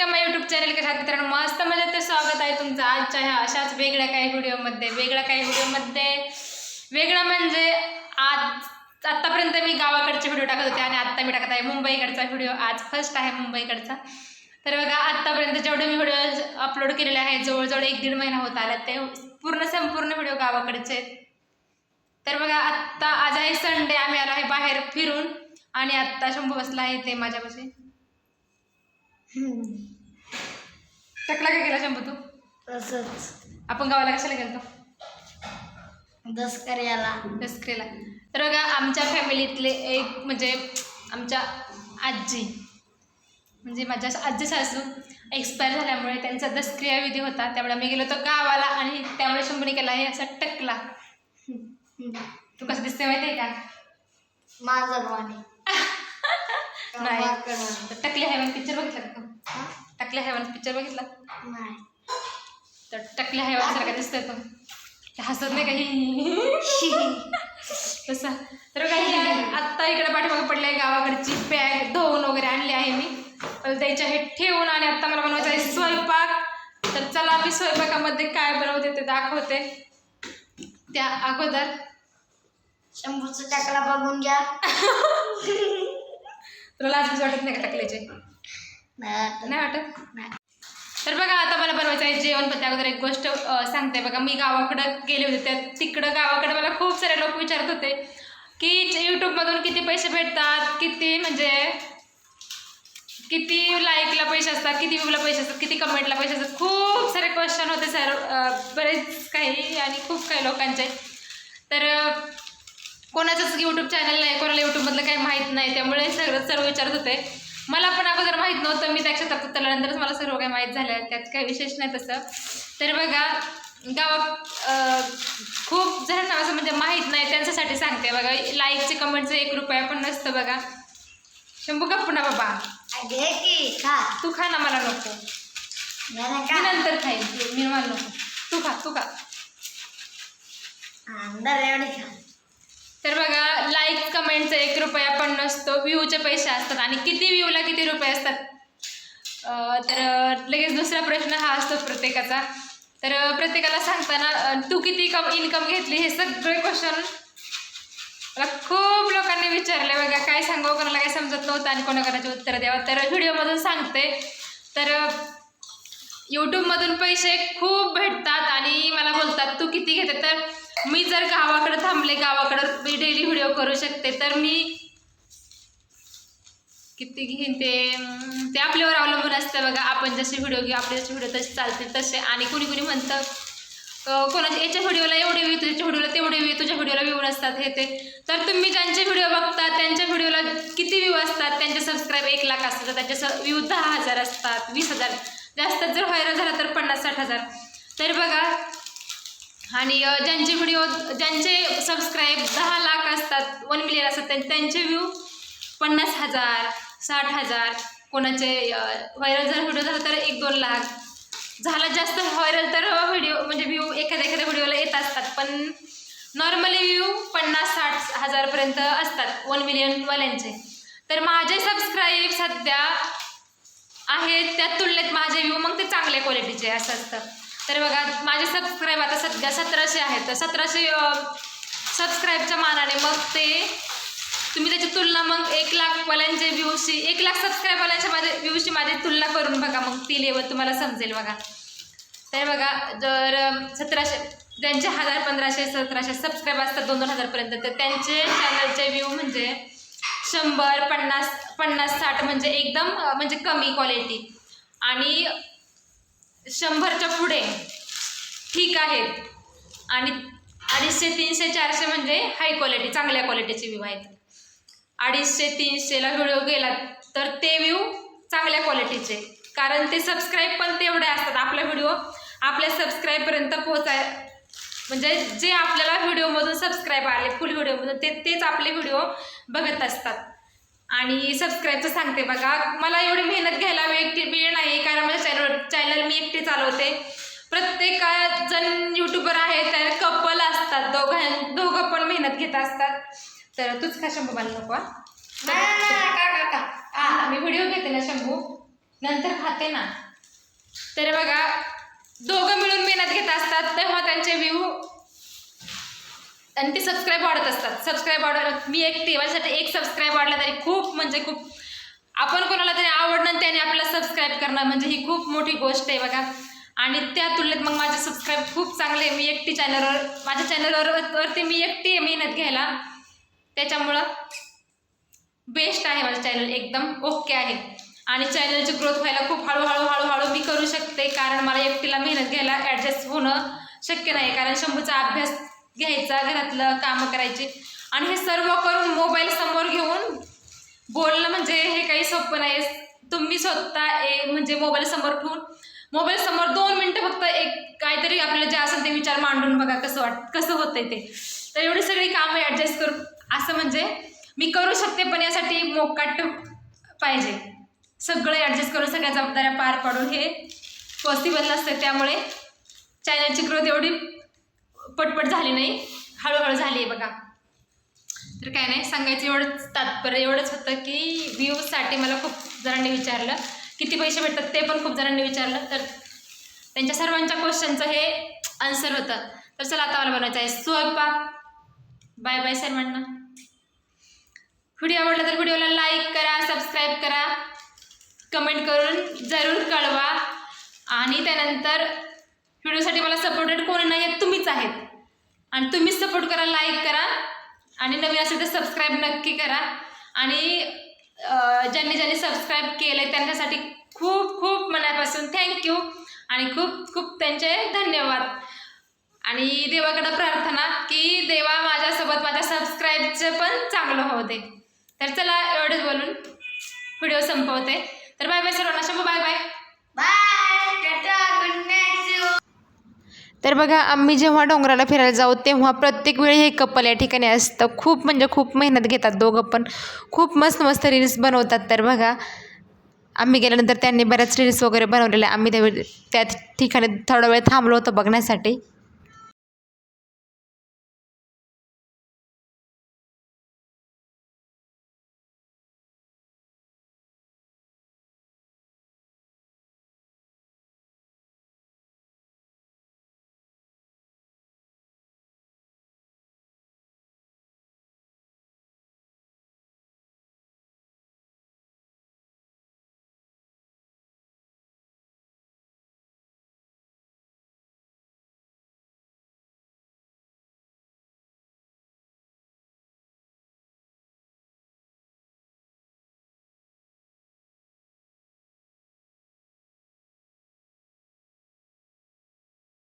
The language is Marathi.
वेलकम माय युट्यूब चॅनल कशा आहात मित्रांनो मस्त मजा तर स्वागत आहे तुमचं आजच्या ह्या अशाच वेगळ्या काही व्हिडिओमध्ये. वेगळ्या काही व्हिडिओमध्ये. वेगळं म्हणजे आज आत्तापर्यंत मी गावाकडचे व्हिडिओ टाकत होते आणि आत्ता मी टाकत आहे मुंबईकडचा व्हिडिओ. आज फर्स्ट आहे मुंबईकडचा. तर बघा आत्तापर्यंत जेवढे मी व्हिडिओ अपलोड केलेले आहे जवळजवळ एक दीड महिना होत आला ते पूर्ण संपूर्ण व्हिडिओ गावाकडचे. तर बघा आत्ता आज आहे संडे आम्ही आलो आहे बाहेर फिरून आणि आत्ता शंभू बसला आहे ते माझ्यापाशी. टकला काय केला शंभू तू? तसंच. आपण गावाला कशाला गेलतो? दसकर्याला दसऱ्याला तर बघा आमच्या फॅमिलीतले एक म्हणजे आमच्या आजी म्हणजे माझ्या आजी सासू एक्सपायर झाल्यामुळे त्यांचा दसक्रिया विधी होता. त्यामुळे मी गेलो होतो गावाला आणि त्यामुळे शंभूने केला आहे असा टकला. तू कसं दिसते माहिती आहे का? माझं नाही. टकले हैवान पिक्चर बघितला का तू हा? टकले हैवान पिक्चर बघितला? नाही. तर टकले हैवान सारखा दिसतोय तो. हसत नाही काही तसा. तर काही आत्ता इकडे पाठीमागे पडले गावाकडची बॅग धुवून वगैरे आणली आहे मी. त्याच्या हे ठेवून आणि आत्ता मला बनवायचा आहे स्वयंपाक. तर चला मी स्वयंपाकामध्ये काय बनवते ते दाखवते. त्या अगोदर. शंभूचं टाकला बघून घ्या. तुला लाज वाटत नाही का टाकल्याचे? नाही वाटत. तर बघा आता मला बनवायचं आहे जेवण पण त्या अगोदर एक गोष्ट सांगते बघा. मी गावाकडं गेले होते त्या तिकडं गावाकडं मला खूप सारे लोक विचारत होते की यूट्यूबमधून किती पैसे भेटतात किती म्हणजे किती लाईकला पैसे असतात किती व्ह्यूला पैसे असतात किती कमेंटला पैसे असतात. खूप सारे क्वेश्चन होते सर बरेच काही आणि खूप काही लोकांचे. तर कोणाचंच यूट्यूब चॅनल नाही कोणाला यूट्यूबमधलं काही माहीत नाही त्यामुळे सगळं सर्व विचारत होते. मला पण अगोदर माहीत नव्हतं मी त्या क्षेत्रात उतरल्यानंतरच मला सर्व काही माहीत झालं. त्यात काही विशेष नाही तसं. तर बघा गावात खूप जणांना असं म्हणजे माहीत नाही त्यांच्यासाठी सांगते बघा. लाईकचे कमेंटचं एक रुपया पण नसतं बघा. शंभू गप्प ना बाबा. अगे की खा. तू खा ना मला नको. मी नंतर खाईन. तू- मी मला नको. तू खा तू खा. अंदर एवढी खा तर बघा लाईक कमेंटचा एक रुपया पण नसतो. व्ह्यूचे पैसे असतात. आणि किती व्ह्यूला किती रुपये असतात? तर लगेच दुसरा प्रश्न हा असतो प्रत्येकाचा. तर प्रत्येकाला सांगताना तू किती कम इन्कम घेतली हे सगळे क्वेश्चन मला खूप लोकांनी विचारले. बघा काय सांगावं? कोणाला काय समजत नव्हतं आणि कोणाकोणाचे उत्तर द्यावं? तर व्हिडिओमधून सांगते. तर यूट्यूबमधून पैसे खूप भेटतात आणि मला बोलतात तू किती घेते? तर मी जर गावाकडे थांबले गावाकडं मी डेली व्हिडिओ करू शकते तर मी किती घेईन ते? ते आपल्यावर अवलंबून असतं बघा. आपण जसे व्हिडिओ घेऊ आपले जसे व्हिडिओ तसे चालतील तसे. आणि कुणी कुणी म्हणतं कोणाच्या याच्या व्हिडिओला एवढे व्ह्यू तुझ्या व्हिडिओला तेवढे व्ह्यू तुझ्या व्हिडिओला व्ह्यू नसतात हे ते. तर तुम्ही ज्यांचे व्हिडिओ बघता त्यांच्या व्हिडिओला किती व्ह्यू असतात? त्यांचे सबस्क्राईब एक लाख असतात तर त्यांचे स व्ह्यू दहा हजार असतात वीस हजार. जास्त जर व्हायरल झाला तर पन्नास साठ हजार. तर बघा आणि ज्यांचे व्हिडिओ ज्यांचे सबस्क्राईब दहा लाख असतात वन मिलियन असतात त्यां- त्यांचे व्ह्यू पन्नास हजार साठ हजार कोणाचे व्हायरल जर व्हिडिओ झाला तर एक दोन लाख. झाला जास्त व्हायरल तर व्हिडिओ म्हणजे व्ह्यू एखाद्या एखाद्या व्हिडिओला येत असतात पण नॉर्मली व्ह्यू पन्नास साठ हजारपर्यंत असतात वन मिलियनवाल्यांचे तर माझे सबस्क्राईब सध्या आहेत त्या तुलनेत माझे व्ह्यू मग ते चांगल्या क्वालिटीचे असं असतं. तर बघा माझे सबस्क्राईब आता सध्या सतराशे आहेत. तर सतराशे सबस्क्राईबच्या मानाने मग ते तुम्ही त्याची तुलना मग एक लाखवाल्यांचे व्ह्यूशी एक लाख सबस्क्राईबवाल्यांच्या माझ्या व्ह्यूशी माझी तुलना करून बघा मग ती लेवल तुम्हाला समजेल बघा. तर बघा जर सतराशे ज्यांचे हजार पंधराशे सतराशे सबस्क्राईब असतात दोन दोन हजारपर्यंत तर त्यांचे चॅनलचे व्ह्यू म्हणजे शंभर पन्नास पन्नास साठ म्हणजे एकदम म्हणजे कमी क्वालिटी आणि शंभरच्या पुढे. ठीक आहेत आणि अडीचशे तीनशे चारशे म्हणजे हाय क्वालिटी चांगल्या क्वालिटीचे व्ह्यू आहेत. अडीचशे तीनशेला व्हिडिओ गेला तर ते व्ह्यू चांगल्या क्वालिटीचे कारण ते सबस्क्राईब पण तेवढे असतात. आपला व्हिडिओ आपल्या सबस्क्राईबपर्यंत पोहोचाय म्हणजे जे आपल्याला व्हिडिओमधून सबस्क्राईब आले फुल व्हिडिओमधून ते तेच आपले व्हिडिओ बघत असतात. आणि सबस्क्राईबचं सांगते बघा. मला एवढी मेहनत घ्यायला वेळ वेळ नाही कारण माझ्या चॅनल चॅनल मी एकटी चालवते. प्रत्येक जण यूट्यूबर आहे त्या कपल असतात. दोघां दोघं पण मेहनत घेत असतात. तर तूच का शंभू मला नको मी व्हिडिओ घेते ना शंभू. नंतर खाते ना. तर बघा दोघं मिळून मेहनत घेत असतात तेव्हा त्यांचे व्ह्यू आणि ते सबस्क्राईब वाढत असतात. सबस्क्राईब वाढ मी एकटी माझ्यासाठी एक सबस्क्राईब वाढला तरी खूप म्हणजे खूप आपण कोणाला तरी आवडणं त्याने आपल्याला सबस्क्राईब करणं म्हणजे ही खूप मोठी गोष्ट आहे बघा. आणि त्या तुलनेत मग माझे सबस्क्राईब खूप चांगले आहे. मी एकटी चॅनलवर माझ्या चॅनलवर वरती मी एकटी आहे मेहनत घ्यायला. त्याच्यामुळं बेस्ट आहे माझं चॅनल एकदम ओके आहे. आणि चॅनलची ग्रोथ व्हायला खूप हळूहळू हळूहळू मी करू शकते. कारण मला एकटीला मेहनत घ्यायला ॲडजस्ट होणं शक्य नाही. कारण शंभूचा अभ्यास घ्यायचा घरातलं कामं करायची. आणि हे सर्व करून मोबाईल समोर घेऊन बोलणं म्हणजे हे काही सोपं नाही. तुम्ही स्वतः ए म्हणजे मोबाईल समोर ठेवून मोबाईल समोर दोन मिनटं फक्त एक काहीतरी आपल्याला जे असेल ते विचार मांडून बघा कसं वाट कसं होतंय ते. तर एवढी सगळी कामं ॲडजस्ट करू असं म्हणजे मी करू शकते पण यासाठी मोकाट पाहिजे. सगळं ॲडजस्ट करून सगळ्या जबाबदाऱ्या पार पाडून हे पॉसिबल नसते. त्यामुळे चॅनलची ग्रोथ एवढी पटपट झाली नाही. हळूहळू झाली आहे बघा. तर काय नाही सांगायचं एवढंच तात्पर्य एवढंच होतं की व्ह्यूजसाठी मला खूप जणांनी विचारलं. किती पैसे भेटतात ते पण खूप जणांनी विचारलं. तर त्यांच्या सर्वांच्या क्वेश्चनचं हे आन्सर होतं. तर चला आता मला बनवायचं आहे स्वयंपाक. बाय बाय सर्वांना. व्हिडिओ आवडला तर व्हिडिओला लाईक करा सबस्क्राईब करा. कमेंट करून जरूर कळवा. आणि त्यानंतर व्हिडिओसाठी मला सपोर्टेड कोणी नाही आहेत. आणि तुम्हीच सपोर्ट करा लाईक करा आणि नवीन असेल तर सबस्क्राईब नक्की करा. आणि ज्यांनी ज्यांनी सबस्क्राईब केलं आहे त्यांच्यासाठी खूप खूप मनापासून थँक्यू आणि खूप खूप त्यांचे धन्यवाद. आणि देवाकडं प्रार्थना की देवा माझ्यासोबत माझ्या सबस्क्राईबचं पण चांगलं होऊ दे. तर चला एवढंच बोलून व्हिडिओ संपवते. तर बाय बाय सर्वांना. Shambhu bye bye bye good night तर बघा आम्ही जेव्हा डोंगराला फिरायला जाऊ तेव्हा प्रत्येक वेळी हे कपल या ठिकाणी असतं. खूप म्हणजे खूप मेहनत घेतात दोघं पण. खूप मस्त मस्त रील्स बनवतात. तर बघा आम्ही गेल्यानंतर त्यांनी बऱ्याच रील्स वगैरे बनवलेल्या. आम्ही त्या त्या ठिकाणी थोडा वेळ थांबलो होतो बघण्यासाठी.